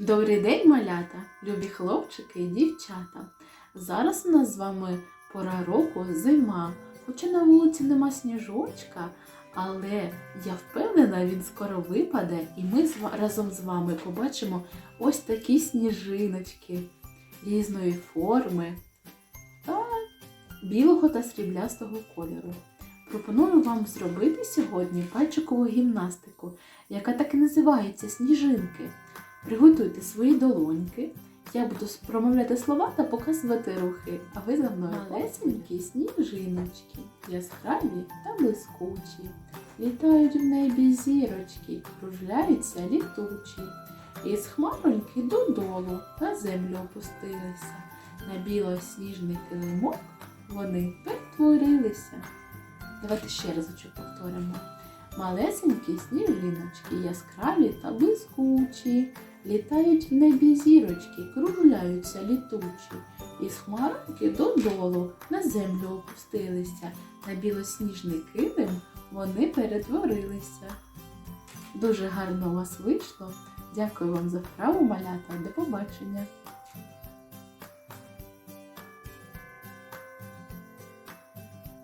Добрий день, малята, любі хлопчики і дівчата. Зараз у нас з вами пора року зима. Хоча на вулиці нема сніжочка, але я впевнена, він скоро випаде, і ми разом з вами побачимо ось такі сніжиночки різної форми та білого та сріблястого кольору. Пропоную вам зробити сьогодні пальчикову гімнастику, яка так і називається сніжинки. Приготуйте свої долоньки. Я буду промовляти слова та показувати рухи, а ви за мною малесенькі сніжиночки, яскраві та блискучі. Літають в небі зірочки, кружляються літучі. Із хмароньки додолу на землю опустилися. На білосніжний килимок вони перетворилися. Давайте ще разочок повторимо. Малесенькі сніжиночки, яскраві та блискучі. Літають в небі зірочки, кружляються літучі. Із хмарки додолу на землю опустилися. На білосніжний килим вони перетворилися. Дуже гарно вас вийшло. Дякую вам за вправу, малята. До побачення!